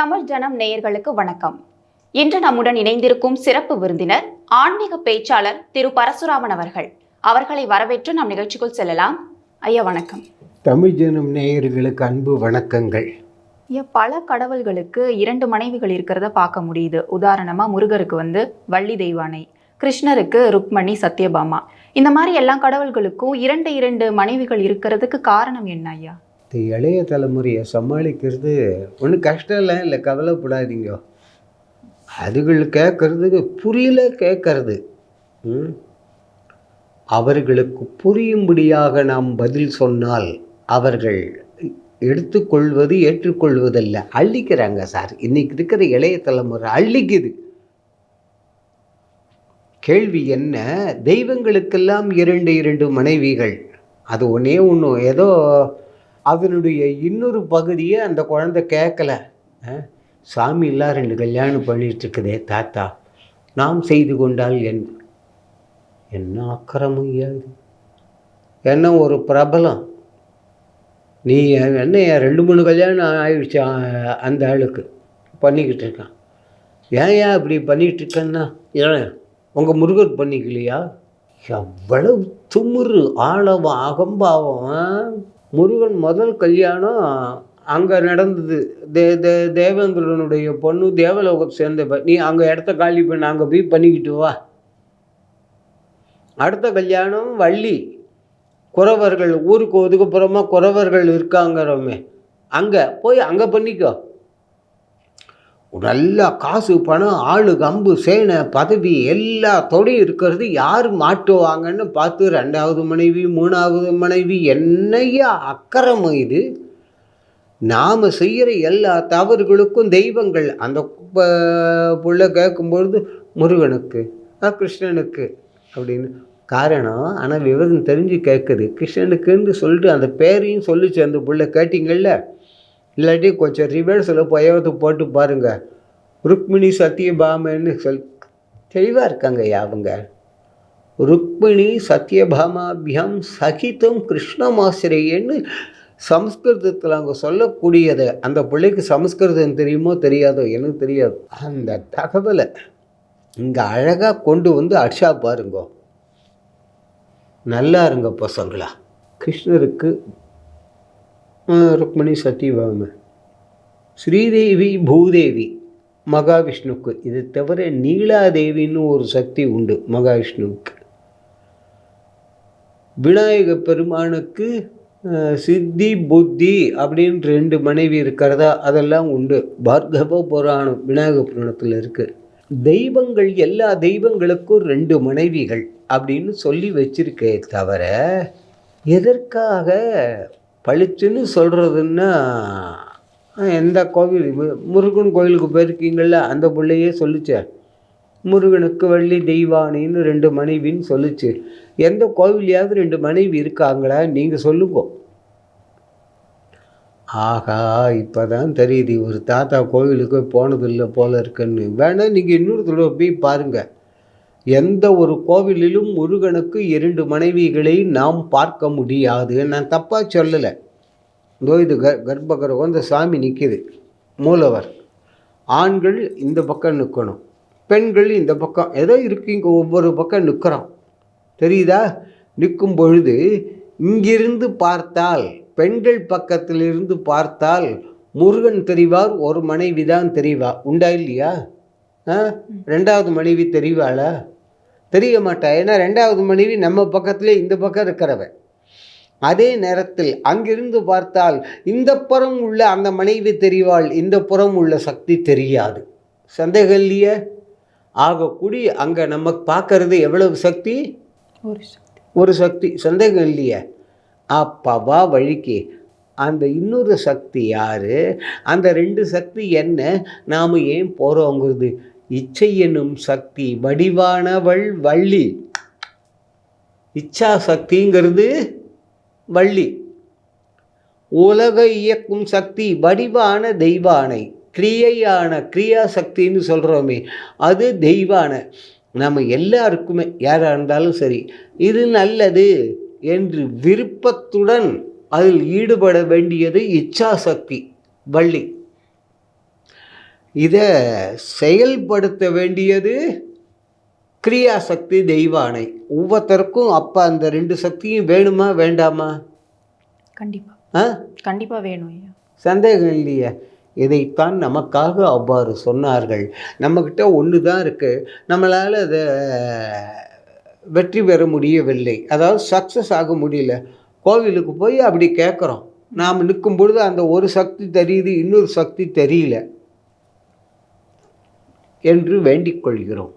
தமிழ் ஜனம் நேயர்களுக்கு வணக்கம். இன்று நம்முடன் இணைந்திருக்கும் சிறப்பு விருந்தினர் ஆன்மீக பேச்சாளர் திரு பரசுராமன் அவர்கள். அவர்களை வரவேற்று நம் நிகழ்ச்சிக்குள் செல்லலாம். ஐயா வணக்கம். தமிழ் ஜனம் நேயர்களுக்கு அன்பு வணக்கங்கள். ஐயா பல கடவுள்களுக்கு இரண்டு மனைவிகள் இருக்கிறத பார்க்க முடியுது. உதாரணமா முருகருக்கு வந்து வள்ளி தெய்வானை கிருஷ்ணருக்கு ருக்மணி சத்யபாமா. இந்த மாதிரி எல்லா கடவுள்களுக்கும் இரண்டு இரண்டு மனைவிகள் இருக்கிறதுக்கு காரணம் என்ன ஐயா? இந்த இளைய தலைமுறையை சமாளிக்கிறது ஒன்றும் கஷ்டம்லாம் இல்லை கவலைப்படாதீங்க. அதுகள் கேட்கறதுக்கு புரியல கேட்கறது. ம்? அவர்களுக்கு புரியும்படியாக நாம் பதில் சொன்னால் அவர்கள் எடுத்துக்கொள்வது ஏற்றுக்கொள்வதல்ல. அள்ளிக்கிறாங்க சார். இன்னைக்கு இருக்கிற இளைய தலைமுறை அள்ளிக்குது. கேள்வி என்ன? தெய்வங்களுக்கெல்லாம் இரண்டு இரண்டு மனைவிகள். அது ஒன்றே ஒன்று ஏதோ அதனுடைய இன்னொரு பகுதியை அந்த குழந்தை கேட்கல. அஹ், சாமி ரெண்டு கல்யாணம் பண்ணிகிட்ருக்குதே தாத்தா. நாம் செய்து கொண்டால் என் என்ன அக்கறமும் ஐயாது என்ன ஒரு பிரபலம். நீ என்ன ரெண்டு மூணு கல்யாணம் ஆயிடுச்சு அந்த ஆளுக்கு? பண்ணிக்கிட்டு இருக்கான். ஏன் ஏன் இப்படி பண்ணிகிட்டு இருக்கேன்னா? ஏன்? உங்கள் முருகர் பண்ணிக்கலையா? எவ்வளவு துமுறு ஆழவம் அகம்பாவம் முருகன் முதல் கல்யாணம் அங்கே நடந்தது. தே தே தேவேந்திரனுடைய பொண்ணு தேவலோகத்தை சேர்ந்த நீ அங்கே இடத்த காலி பண்ண அங்கே போய் பண்ணிக்கிட்டு வா. அடுத்த கல்யாணம் வள்ளி. குறவர்கள் ஊருக்கு ஒதுக்குப்புறமா குறவர்கள் இருக்காங்கிறோமே அங்கே போய் அங்கே பண்ணிக்கோ. நல்லா காசு பணம் ஆளு கம்பு சேனை பதவி எல்லாத்தோடையும் இருக்கிறது யார் மாட்டுவாங்கன்னு பார்த்து ரெண்டாவது மனைவி மூணாவது மனைவி என்னையா அக்கறம் இது? நாம் செய்கிற எல்லா தவறுகளுக்கும் தெய்வங்கள். அந்த ப- புள்ள கேட்கும்பொழுது முருகனுக்கு கிருஷ்ணனுக்கு அப்படின்னு. காரணம் ஆனால் விவரம் தெரிஞ்சு கேட்குது. கிருஷ்ணனுக்குன்னு சொல்லிட்டு அந்த பேரையும் சொல்லிச்சு அந்த புள்ள. கேட்டிங்கள்ல இல்லாட்டி கொஞ்சம் ரிவர்ஸில் புயவத்தை போட்டு பாருங்கள் ருக்மிணி சத்யபாமன்னு சொல் தெளிவாக இருக்காங்க அவங்க. ருக்மிணி சத்யபாமாபியம் சகிதம் கிருஷ்ணமாசிரியன்னு சம்ஸ்கிருதத்தில் அவங்க சொல்லக்கூடியது அந்த பிள்ளைக்கு சமஸ்கிருதம் தெரியுமோ தெரியாதோ எனக்கு தெரியாது. அந்த தகவலை இங்கே அழகாக கொண்டு வந்து அடிச்சா பாருங்க. நல்லா இருங்க பசங்களா. கிருஷ்ணருக்கு ருக்மணி சத்யபாம ஸ்ரீதேவி பூதேவி மகாவிஷ்ணுக்கு. இது தவிர நீலாதேவின்னு ஒரு சக்தி உண்டு மகாவிஷ்ணுவுக்கு. விநாயக பெருமானுக்கு சித்தி புத்தி அப்படின்னு ரெண்டு மனைவி இருக்கிறதா அதெல்லாம் உண்டு. பார்கவ புராணம் விநாயக புராணத்தில் இருக்குது தெய்வங்கள் எல்லா தெய்வங்களுக்கும் ரெண்டு மனைவிகள் அப்படின்னு சொல்லி வச்சிருக்கே தவிர எதற்காக பளிச்சுன்னு சொல்கிறதுன்னா எந்த கோவில்? முருகன் கோயிலுக்கு போயிருக்கீங்கள அந்த பிள்ளையே சொல்லுச்சே. முருகனுக்கு வள்ளி தெய்வானின்னு ரெண்டு மனைவின்னு சொல்லுச்சு. எந்த கோவிலையாவது ரெண்டு மனைவி இருக்காங்களா? நீங்கள் சொல்லுங்க. ஆகா இப்போ தான் தெரியுது ஒரு தாத்தா கோவிலுக்கு போனதில்லை போல இருக்குன்னு. வேணால் நீங்கள் இன்னொரு தடவை போய் பாருங்கள் எந்த ஒரு கோவிலிலும் முருகனுக்கு இரண்டு மனைவிகளை நாம் பார்க்க முடியாது. நான் தப்பாக சொல்லலை. இதோ இது க கர்ப்பகரகம் இந்த சாமி நிற்கிது மூலவர். ஆண்கள் இந்த பக்கம் நிற்கணும் பெண்கள் இந்த பக்கம் ஏதோ இருக்கீங்க ஒவ்வொரு பக்கம் நிற்கிறோம் தெரியுதா? நிற்கும் பொழுது இங்கிருந்து பார்த்தால் பெண்கள் பக்கத்திலிருந்து பார்த்தால் முருகன் தெரிவார் ஒரு மனைவி தான் தெரிவா. உண்டா இல்லையா? ரெண்டாவது மனைவி தெரிவாளா? தெரிய மாட்டா ஏன்னா ரெண்டாவது மனைவி நம்ம பக்கத்திலே இந்த பக்கம் இருக்கிறவன் அதே நேரத்தில் அங்கிருந்து பார்த்தால் இந்த புறம் உள்ள அந்த மனைவி தெரிவாள் இந்த புறம் உள்ள சக்தி தெரியாது. சந்தேகம் இல்லையே? ஆகக்கூடி அங்கே நம்ம பார்க்கறது எவ்வளவு சக்தி? ஒரு சக்தி. ஒரு சக்தி. சந்தேகம் இல்லையே? அப்பவா வழிக்கு. அந்த இன்னொரு சக்தி யாரு? அந்த ரெண்டு சக்தி என்ன? நாம் ஏன் போகிறோங்கிறது இச்சை என்னும் சக்தி வடிவானவள் வள்ளி. இச்சா சக்திங்கிறது வள்ளி. உலக இயக்கும் சக்தி வடிவான தெய்வானை. கிரியையான கிரியா சக்தின்னு சொல்கிறோமே அது தெய்வான. நம்ம எல்லாருக்குமே யாராக இருந்தாலும் சரி இது நல்லது என்று விருப்பத்துடன் அதில் ஈடுபட வேண்டியது இச்சாசக்தி வள்ளி. இதை செயல்படுத்த வேண்டியது கிரியாசக்தி தெய்வானை. ஒவ்வொருத்தருக்கும் அப்போ அந்த ரெண்டு சக்தியும் வேணுமா வேண்டாமா? கண்டிப்பா. ஆ? கண்டிப்பா வேணும் ஐயா. சந்தேகம் இல்லையே. இதைத்தான் நமக்காக அவ்வாறு சொன்னார்கள். நம்மக்கிட்ட ஒன்று தான் இருக்குது நம்மளால் அதை வெற்றி பெற முடியவில்லை. அதாவது சக்ஸஸ் ஆக முடியல. கோவிலுக்கு போய் அப்படி கேட்குறோம் நாம் நிற்கும் பொழுது அந்த ஒரு சக்தி தெரியுது இன்னொரு சக்தி தெரியல. என்று வேண்டிக் கொள்கிறோம்.